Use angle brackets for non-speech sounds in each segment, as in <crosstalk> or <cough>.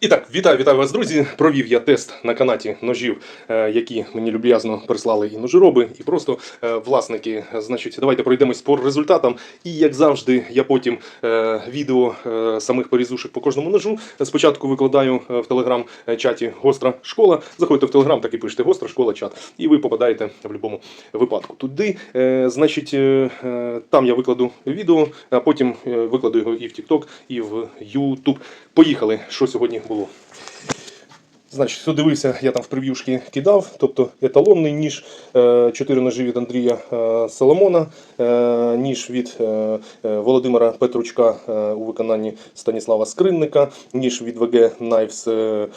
І так, вітаю, вітаю вас, друзі. Провів я тест на канаті ножів, е, які мені люб'язно прислали і ножироби, і просто е, власники. Значить, давайте пройдемось по результатам. І як завжди, я потім е, відео самих порізушек по кожному ножу. Спочатку викладаю в телеграм-чаті Гостра школа. Заходьте в телеграм, так і пишете Гостра школа чат, і ви попадаєте в будь-якому випадку. Туди, значить, там я викладу відео, а потім викладу його і в TikTok, і в YouTube. Поїхали, що сьогодні було. Значить, хто дивився, я там в прев'юшки кидав, тобто еталонний ніж, 4 ножі від Андрія е, Соломона, е, ніж від е, е, Володимира Петручка е, у виконанні Станіслава Скринника, ніж від ВГ е, е,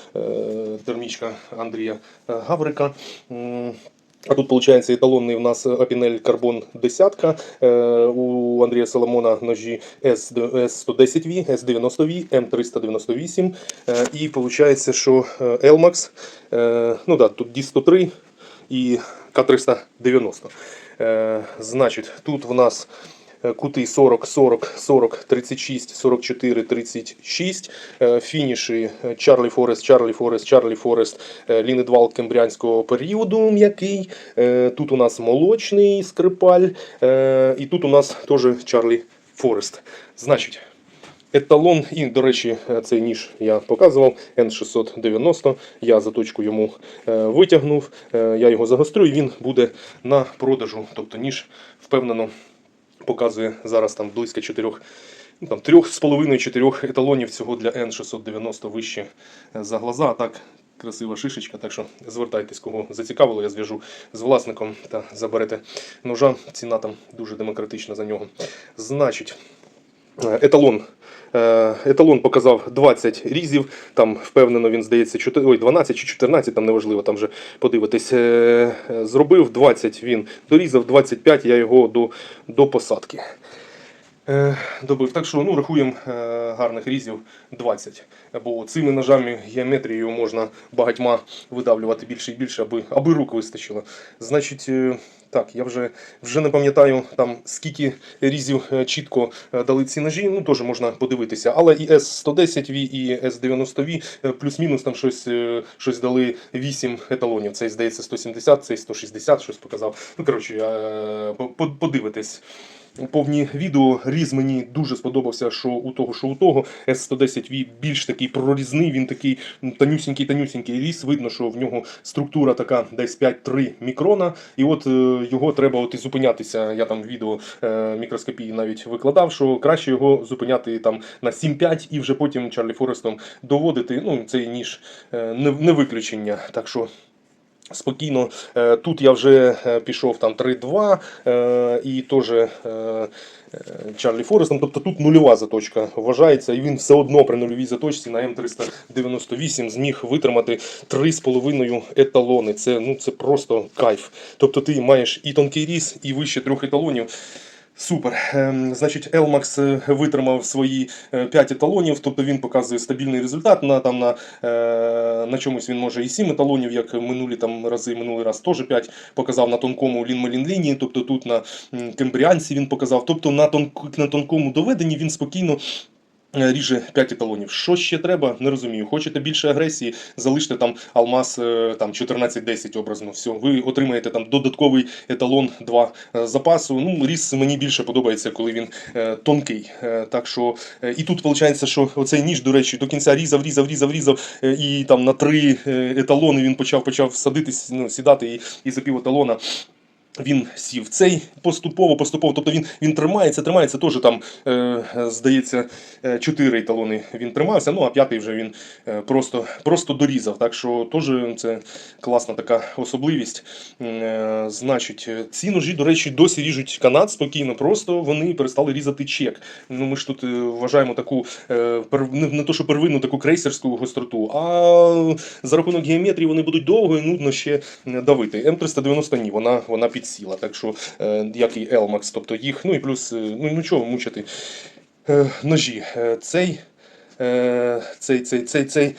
термічка Андрія е, Гаврика. А тут, виходить, еталонний у нас Апінель Карбон 10 е, у Андрія Соломона ножі S110V, S90V, M398. Е, і виходить, що Elmax, е, ну да, тут D103 і К390. Е, значить, тут в нас кути 40, 40, 40, 36, 44, 36. Е, Фініші е, Чарлі Форест, Чарлі Форест, Чарлі Форест, е, Лінедвал кембріанського періоду м'який. Е, Тут у нас молочний скрипаль. е, І тут у нас теж Чарлі Форест. Значить, Еталон, і, до речі, цей ніж я показував, N690. Я заточку йому е, витягнув, е, я його загострю, і він буде на продажу. Тобто ніж впевнено показує зараз там близько 4, ну, там 3,5-4 еталонів цього для N690 вище е, за глаза. А так, красива шишечка, так що звертайтесь, кого зацікавило, я зв'яжу з власником та заберете ножа. Ціна там дуже демократична за нього. Значить, еталон. Е, Еталон показав 20 різів, там впевнено він здається 4, ой, 12 чи 14, там неважливо, там вже подивитись. Е, е, Зробив 20 він дорізав, 25 я його до, до посадки. Е, Добив. Так що ну, рахуємо е, гарних різів 20. Бо цими ножами геометрією можна багатьма видавлювати більше і більше, аби, аби рук вистачило. Значить, е, так, я вже, вже не пам'ятаю там скільки різів чітко дали ці ножі, ну теж можна подивитися. Але і С110V, і С90V е, плюс-мінус там щось, щось дали 8 еталонів. Цей здається 170, цей 160, щось показав. Ну, коротше, по- по- подивитись повні відео. Різ мені дуже сподобався, що у того, що у того. С110V більш такий прорізний, він такий танюсінький, танюсінький різ. Видно, що в нього структура така десь 5-3 мікрона. І от е, його треба от і зупинятися. Я там відео е, мікроскопії навіть викладав, що краще його зупиняти там на 7-5 і вже потім Чарлі Форестом доводити. Ну, цей ніж е, не виключення. Так що. Спокійно, Е, тут я вже е, пішов там 3-2 е, і теж Чарлі Форестом. Тобто тут нульова заточка вважається, і він все одно при нульовій заточці на М398 зміг витримати 3,5 еталони. Це, ну, це просто кайф. Тобто ти маєш і тонкий ріс, і вище трьох еталонів. Супер. Ем, Значить, Elmax е, витримав свої 5 еталонів, тобто він показує стабільний результат. На, там, на, е, на чомусь він може і 7 еталонів, як минулі там рази, минулий раз теж 5 показав на тонкому лін лінії, тобто тут на кембріанці він показав. Тобто на тонкому доведенні він спокійно. Е, Ріже 5 еталонів. Що ще треба, не розумію. Хочете більше агресії, залиште там алмаз е, там 14-10 образно. Все, ви отримаєте там додатковий еталон 2 е, запасу. Ну, різ мені більше подобається, коли він тонкий. Так що, і тут виходить, що оцей ніж, до речі, до кінця різав, різав, різав, різав, і там на три еталони він почав почав садитись, ну, сідати і, і за пів еталона. Він сів цей поступово, поступово. Тобто він, він тримається, тримається теж там, е, здається, е, чотири еталони він тримався, ну а п'ятий вже він е, просто, просто дорізав. Так що теж це класна така особливість. Е, значить, ці ножі, до речі, досі ріжуть канат спокійно, просто вони перестали різати чек. Ну, ми ж тут е, вважаємо таку е, не, не то, що первинну таку крейсерську гостроту, а за рахунок геометрії вони будуть довго і нудно ще давити. М390 ні, вона, вона підсіла. Так що, е, як і Елмакс, тобто їх, ну і плюс, е, ну, ну чого мучити е, ножі. Цей. Цей, цей, цей, цей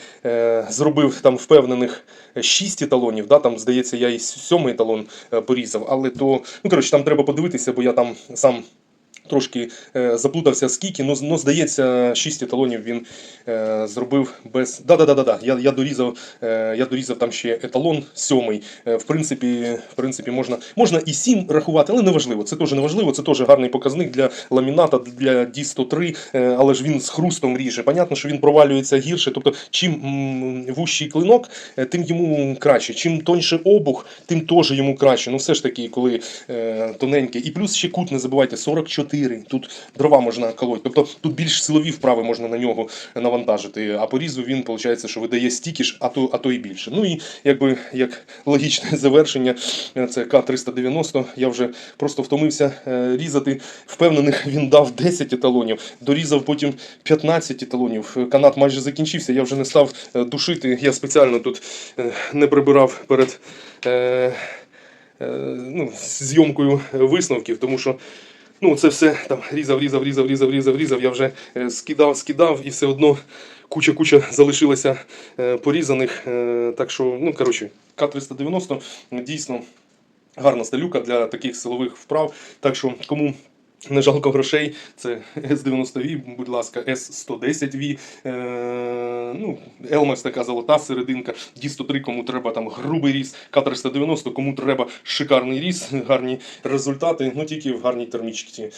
зробив там впевнених 6 еталонів. Да, там, здається, я і сьомий еталон порізав, але то, ну коротше, там треба подивитися, бо я там сам Трошки е, заплутався скільки, ну, ну здається, 6 еталонів він е, зробив без. Да-да-да-да. Я, я дорізав, е, я дорізав там ще еталон сьомий. Е, в принципі, в принципі, можна, можна і 7 рахувати, але неважливо. Це теж неважливо, це теж гарний показник для ламіната, для D103, е, але ж він з хрустом ріже. Понятно, що він провалюється гірше. Тобто, чим вущий клинок, е, тим йому краще. Чим тоньше обух, тим теж йому краще. Ну все ж таки, коли е, тоненький. І плюс ще кут, не забувайте, 44. Тут дрова можна колоть. Тобто тут більш силові вправи можна на нього навантажити. А по різу він, виходить, що видає стільки ж, а то, а то і більше. Ну і якби як логічне <laughs> завершення, е, це К-390. Я вже просто втомився е, різати. Впевнених, він дав 10 еталонів, дорізав потім 15 еталонів. Канат майже закінчився, я вже не став е, душити. Я спеціально тут не прибирав перед. Ну, зйомкою висновків, тому що ну, це все там різав, різав, різав, різав, різав, різав. Я вже е, скидав, скидав, і все одно куча-куча залишилася е, порізаних. Е, так що, ну коротше, К-390 дійсно гарна сталюка для таких силових вправ. Так що, кому не жалко грошей, це С90V, будь ласка, С110V. Е, ну, Елмакс така золота серединка, Ді103, кому треба там грубий ріс, К390, кому треба шикарний ріс, гарні результати, ну тільки в гарній термічці,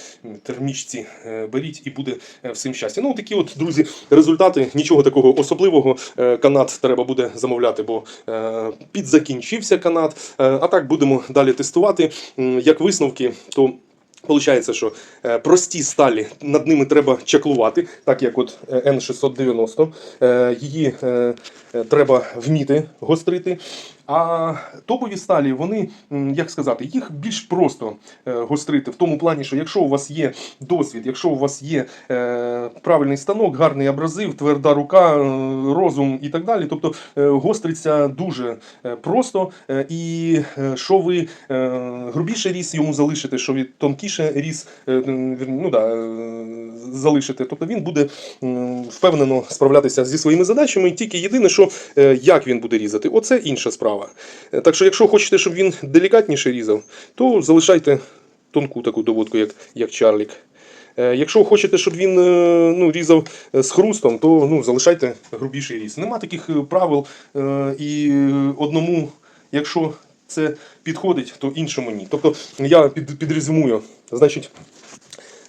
термічці е, беріть і буде е, всім щастя. Ну, такі от, друзі, результати, нічого такого особливого. Е, Канат треба буде замовляти, бо е, підзакінчився канат. Е, А так будемо далі тестувати. М, Як висновки, то Получається, що е, прості сталі над ними треба чаклувати, так як от е, N690. Е, її треба вміти гострити. А топові сталі, вони, як сказати, їх більш просто е, гострити в тому плані, що якщо у вас є досвід, якщо у вас є е, правильний станок, гарний абразив, тверда рука, е, розум і так далі, тобто е, гостриться дуже е, просто. Е, і е, що ви е, грубіше ріс йому залишите, що ви тонкіше ріс е, ну, да, е, залишите, тобто він буде впевнено справлятися зі своїми задачами. Тільки єдине, що е, як він буде різати, оце інша справа. Е, Так що, якщо хочете, щоб він делікатніше різав, то залишайте тонку таку доводку, як, як Чарлік. Е, Якщо хочете, щоб він ну, різав з хрустом, то ну, залишайте грубіший різ. Нема таких правил і одному, якщо це підходить, то іншому ні. Тобто я під, підрезюмую. Значить,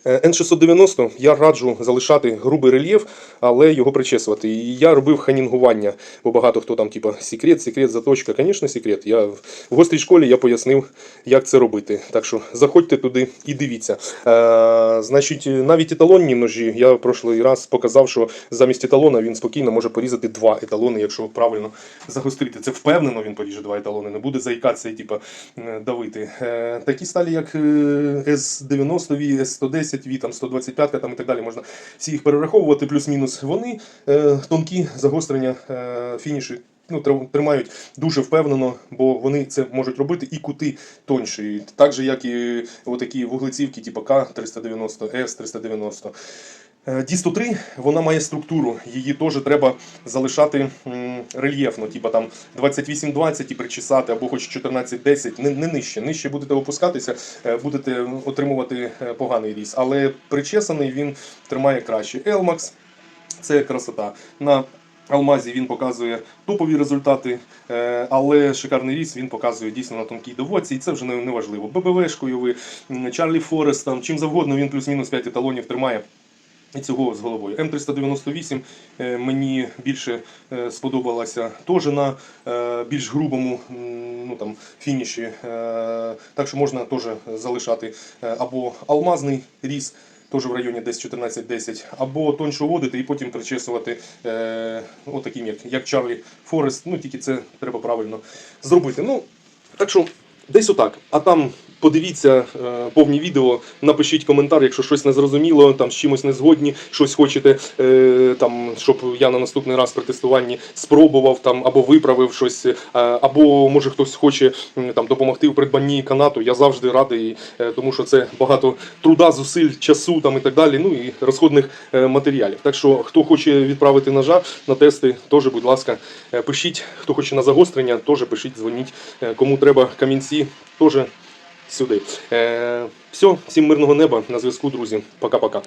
Е, Н690 я раджу залишати грубий рельєф, але його причесувати. І я робив ханінгування, бо багато хто там, типу, секрет, секрет, заточка. Звісно, секрет. Я в гострій школі я пояснив, як це робити. Так що заходьте туди і дивіться. Е, Значить, навіть еталонні ножі я в прошлий раз показав, що замість еталона він спокійно може порізати два еталони, якщо правильно загострити. Це впевнено, він поріже два еталони, не буде заїкатися і типу, давити. Е, Такі сталі, як С90 і С110. 130 там 125 там і так далі. Можна всі їх перераховувати, плюс-мінус. Вони е, тонкі загострення е, фініші ну, Тримають дуже впевнено, бо вони це можуть робити і кути тонші, так же, як і отакі вуглецівки, типу К-390, С-390. Е, Ді-103 вона має структуру, її теж треба залишати рельєфно, типу там 28-20 і причесати, або хоч 14-10, не, не нижче. Нижче будете опускатися, е, будете отримувати е, поганий ріс. Але причесаний він тримає краще. Елмакс це красота. На Алмазі він показує топові результати, але шикарний ріс він показує дійсно на тонкій доводці, і це вже не важливо. ББВшкою ви, Чарлі Форест, там, чим завгодно він плюс-мінус 5 еталонів тримає. І цього з головою. М398 е, мені більше е, сподобалася теж на е, більш грубому ну, там, фініші. Так що можна теж залишати або алмазний різ, теж в районі десь 14-10, або тоньше водити і потім причесувати отаким, як, як Чарлі Форест. Ну тільки це треба правильно зробити. Ну, так що десь отак. А там подивіться е, повні відео, напишіть коментар, якщо щось не зрозуміло, там з чимось не згодні, щось хочете, е, там, щоб я на наступний раз при тестуванні спробував там або виправив щось, е, або може хтось хоче там допомогти у придбанні канату. Я завжди радий, тому що це багато труда, зусиль, часу там і так далі. Ну і розходних матеріалів. Так що хто хоче відправити ножа на тести, теж, будь ласка, пишіть. Хто хоче на загострення, теж пишіть, дзвоніть. Кому треба камінці, теж сюди. Е, все, всім мирного неба на зв'язку, друзі. Пока-пока.